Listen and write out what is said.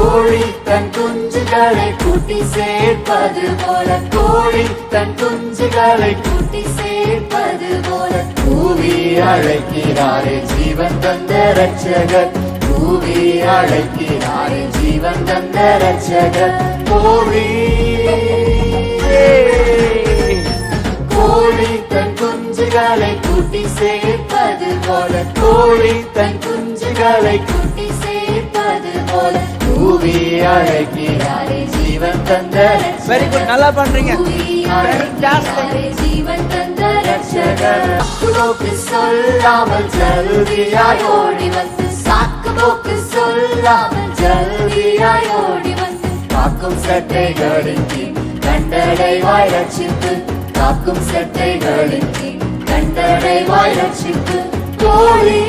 கோழி தன் குஞ்சுகளை கூட்டி சேர்ப்பது போல கோழி தன் குஞ்சுகளை கூட்டி சேர்ப்பது போல கூவி அழைக்கிறாரே ஜீவன் தந்த ரட்சகர் கூவி அழைக்கிறாரே ஜீவன் தந்த ரட்சகர் கோழி. கோழி தன் குஞ்சுகளை கூட்டி சேர்ப்பது போல கோழி தன் குஞ்சுகளை கூட்டி சேர்ப்பது போல கூவி அழைக்கிறாரே ஜீவன் தந்த வெரி குட் நல்லா பண்றீங்க. ஜீவன் தந்த ரட்சகர் சொல்லாமல் ஜல்தியாய் ஓடி வந்து சாக்கு போக்கு சொல்லாமல் ஜல்தியாய் ஓடி வந்து காக்கும் சட்டைகளின் கீழ் கண்டடைவாய் ரட்சித்து காக்கும் சட்டைகளின் கீழ் கண்டடைவாய் ரட்சித்து கோழி